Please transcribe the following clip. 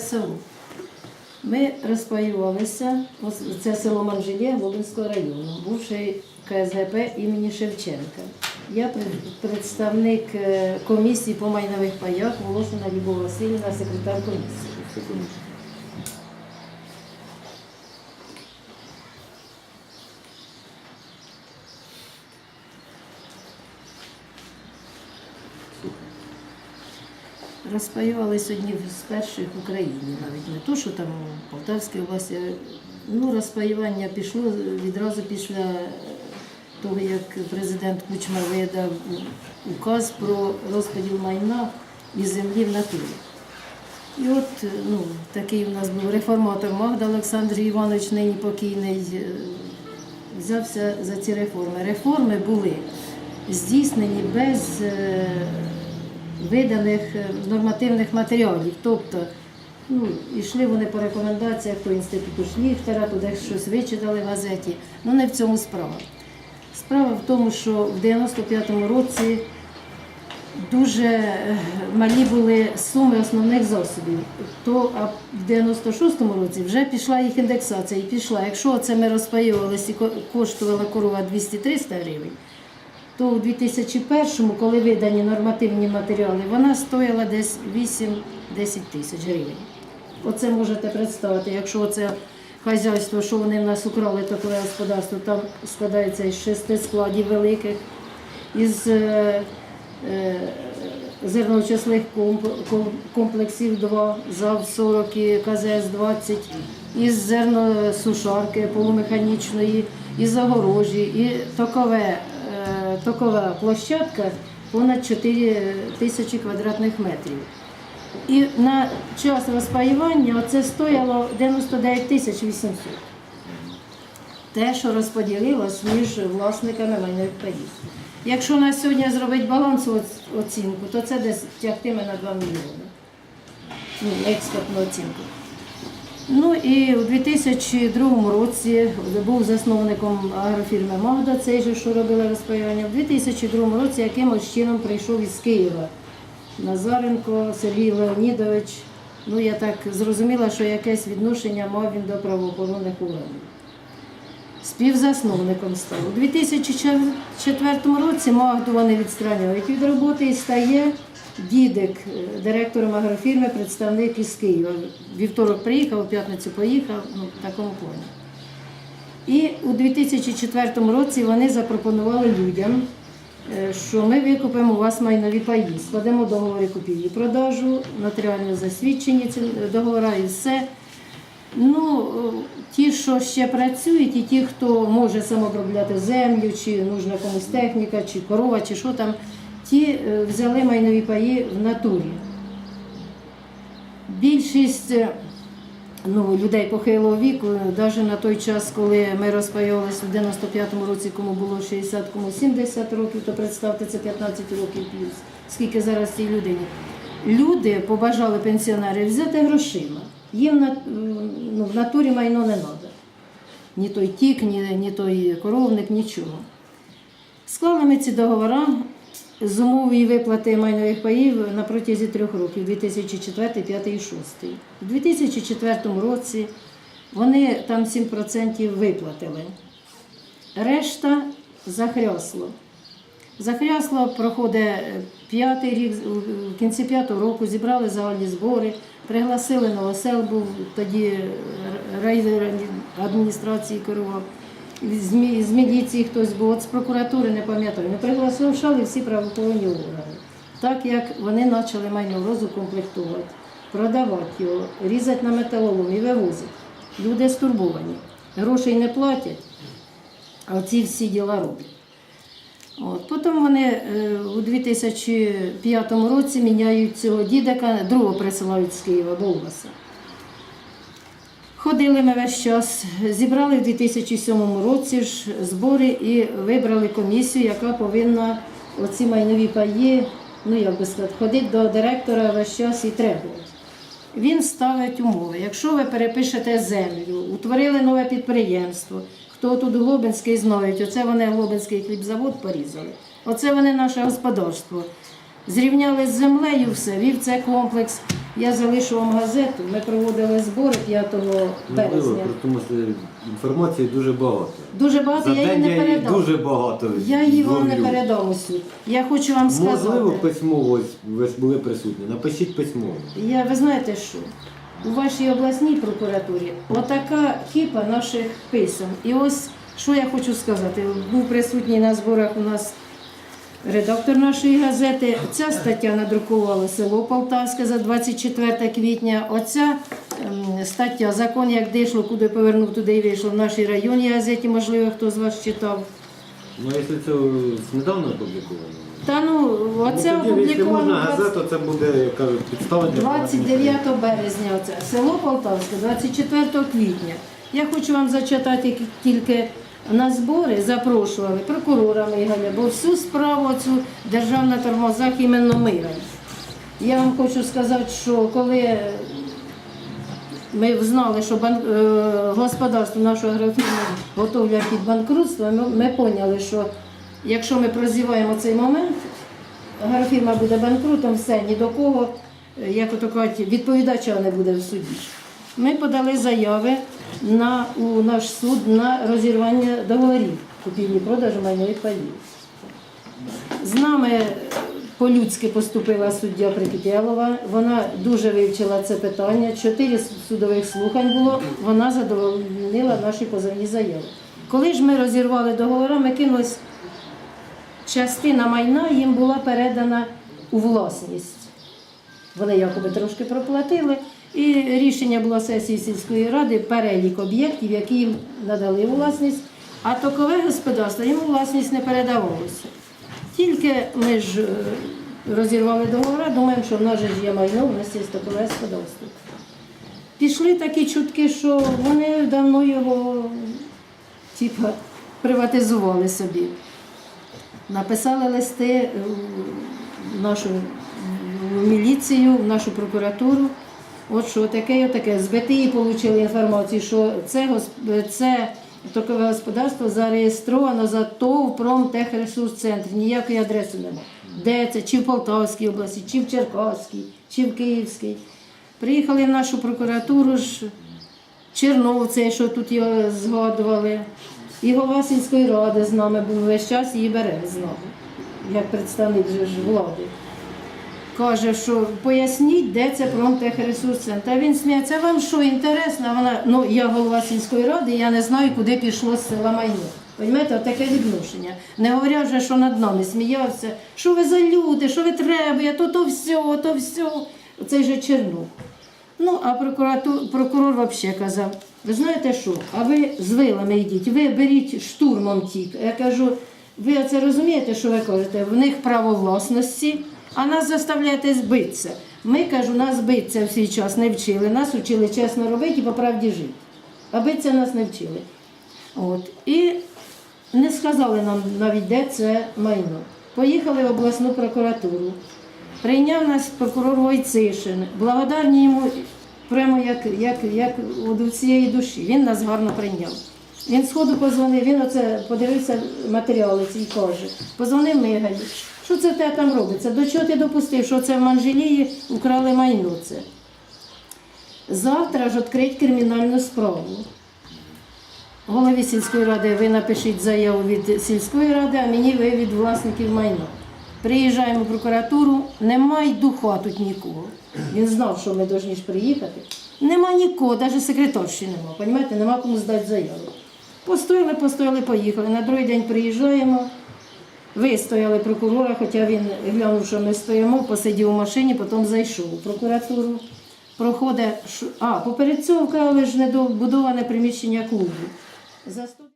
Село. Ми розпаювалися, це село Манжелє Волинського району, бувший КСГП імені Шевченка. Я представник е, комісії по майнових паях Волошина Любов Васильівна, секретар комісії. Розпаювалися одні з перших в Україні, навіть не то, що там у Полтавській області. Ну, розпаювання пішло відразу після того, як президент Кучма видав указ про розподіл майна і землі в натурі. І от ну, такий у нас був реформатор Магда Олександр Іванович, нині покійний, е, взявся за ці реформи. Реформи були здійснені без е, виданих е, нормативних матеріалів. Тобто, ну, йшли вони по рекомендаціях по інституту Шліхтера, туди щось вичитали в газеті. Ну не в цьому справа. Справа в тому, що в 95-му році дуже е, малі були суми основних засобів. То а в 96-му році вже пішла їх індексація і пішла. Якщо це ми розпаювалися і коштувала корова 200-300 гривень, то у 2001-му, коли видані нормативні матеріали, вона стояла десь 8-10 тисяч гривень. Оце можете представити, якщо це хазяйство, що вони в нас украли, таке господарство, там складається із шести складів великих, із е, е, зерноочисних комп- комплексів 2, ЗАВ 40 і КЗС 20, із зерносушарки полумеханічної, із загорожі, і токове, е, токова площадка понад 4 тисячі квадратних метрів. І на час розпаювання це стояло 99 тисяч 800. Те, що розподілилось між власниками майнових паїв. Якщо на сьогодні зробити балансову оцінку, то це десь тягтиме на 2 мільйони. Ну, експортну оцінку. Ну і у 2002 році був засновником агрофірми Магда, цей же, що робила розпаювання. У 2002 році якимось чином прийшов із Києва Назаренко Сергій Леонідович. Ну, я так зрозуміла, що якесь відношення мав він до правоохоронних органів. Співзасновником став. У 2004 році Магду вони відстранюють від роботи і стає дідик е, директором агрофірми, представник із Києва. Вівторок приїхав, у п'ятницю поїхав, ну, в такому плані. І у 2004 році вони запропонували людям, е, що ми викупимо у вас майнові паї, складемо договори купівлі продажу, нотаріально засвідчені ці договори і все. Ну, е, ті, що ще працюють, і ті, хто може самообробляти землю, чи нужна комусь техніка, чи корова, чи що там, ті е, взяли майнові паї в натурі. Більшість е, ну, людей похилого віку, навіть на той час, коли ми розпаювалися в 95-му році, кому було 60, кому 70 років, то представте, це 15 років плюс. Скільки зараз цій людині. Люди побажали пенсіонери взяти грошима. Їм на, ну, в натурі майно не треба. Ні той тік, ні, ні той коровник, нічого. Склали ми ці договори з умови виплати майнових паїв на протязі трьох років 2004, 2005 і 2006. У 2004 році вони там 7% виплатили. Решта захрясло. Захрясло проходить е, п'ятий рік, в кінці п'ятого року зібрали загальні збори, пригласили новосел, був тоді райвер адміністрації керував. З мі- з міліції хтось був, от з прокуратури не пам'ятаю. Не приглашали всі правоохоронні органи. Так як вони почали майно розукомплектувати, продавати його, різати на металолом і вивозити. Люди стурбовані. Грошей не платять, а ці всі діла роблять. От. Потім вони е, у 2005 році міняють цього дідика, другого присилають з Києва, Болбаса. Ходили ми весь час, зібрали в 2007 році ж збори і вибрали комісію, яка повинна оці майнові паї, ну як би сказати, ходити до директора весь час і требувати. Він ставить умови. Якщо ви перепишете землю, утворили нове підприємство, хто тут Глобинський знають, оце вони Глобинський хлібзавод порізали, оце вони наше господарство. Зрівняли з землею все, вів це комплекс. Я залишу вам газету. Ми проводили збори 5 Можливо, березня. тому що інформації дуже багато. Дуже багато За я її день не я її дуже багато. Я її вам не зловлю. передам усю. Я хочу вам сказати. Можливо, письмово ви були присутні. Напишіть письмово. Я, ви знаєте що? У вашій обласній прокуратурі отака кіпа наших писем. І ось що я хочу сказати. Був присутній на зборах у нас редактор нашої газети. Ця стаття надрукувала село Полтавське за 24 квітня. Оця ем, стаття Закон як дишло, куди повернув, туди і вийшло в нашій районній газеті, можливо, хто з вас читав. Ну, якщо це недавно опубліковано. Та ну, оце ну, опубліковано 20 газету, це буде, як кажуть, підстава для 29 березня оце село Полтавське, 24 квітня. Я хочу вам зачитати тільки на збори запрошували прокурора Мигаля, бо всю справу цю державна тормозах іменно Мигаль. Я вам хочу сказати, що коли ми знали, що бан... е, господарство нашого агрофірми готовлять під банкрутство, ми, поняли, що якщо ми прозіваємо цей момент, агрофірма буде банкрутом, все, ні до кого, е, як ото кажуть, відповідача не буде в суді. Ми подали заяви на, у наш суд на розірвання договорів купівлі продажу майнових паїв. З нами по-людськи поступила суддя Прикипєлова. Вона дуже вивчила це питання. Чотири судових слухань було. Вона задовольнила наші позовні заяви. Коли ж ми розірвали договори, ми кинулись частина майна їм була передана у власність. Вони якоби трошки проплатили. І рішення було сесії сільської ради перелік об'єктів, які їм надали власність, а токове господарство їм у власність не передавалося. Тільки ми ж е, розірвали договори, думаємо, що в нас ж є майно, у нас є токове господарство. Пішли такі чутки, що вони давно його типа, приватизували собі. Написали листи в нашу в міліцію, в нашу прокуратуру. От що таке і таке. З БТІ отримали інформацію, що це, це токове господарство зареєстровано за ТОВ Промтехресурсцентр. Ніякої адреси немає. Де це? Чи в Полтавській області, чи в Черкаській, чи в Київській. Приїхали в нашу прокуратуру ж Черновцей, що тут його згадували. І голова сільської ради з нами був весь час її бере з нами, як представник влади. Каже, що поясніть, де це промтехресурсцентр. Та він сміється, вам що інтересно? Вона, ну я голова сільської ради, я не знаю, куди пішло з села майно. Понімаєте, таке відношення. Не говоря вже, що над нами сміявся, що ви за люди, що ви требуєте, то то все, то все. Оцей же Чернов. Ну, а прокурор взагалі казав, ви знаєте що, а ви з вилами йдіть, ви беріть штурмом тік. Я кажу, ви це розумієте, що ви кажете? В них право власності, а нас заставляєте збитися. Ми, кажу, нас битися в свій час не вчили, нас вчили чесно робити і по правді жити. А битися нас не вчили. От. І не сказали нам навіть, де це майно. Поїхали в обласну прокуратуру. Прийняв нас прокурор Войцишин. Благодарні йому прямо як, як, як у цієї душі. Він нас гарно прийняв. Він сходу позвонив, він оце подивився матеріали ці і каже, позвонив Мигалі, що це те там робиться? До чого ти допустив, що це в Манжелії украли майно це? Завтра ж відкрить кримінальну справу. Голові сільської ради ви напишіть заяву від сільської ради, а мені ви від власників майна. Приїжджаємо в прокуратуру, нема й духа тут нікого. Він знав, що ми повинні приїхати. Нема нікого, навіть секретарші нема. Понімаєте, нема кому здати заяву. Постояли, постояли, поїхали. На другий день приїжджаємо. Вистояли прокурора, хоча він глянув, що ми стоїмо, посидів у машині, потім зайшов у прокуратуру. Проходить, а поперед цього але ж недобудоване приміщення клубу. За 100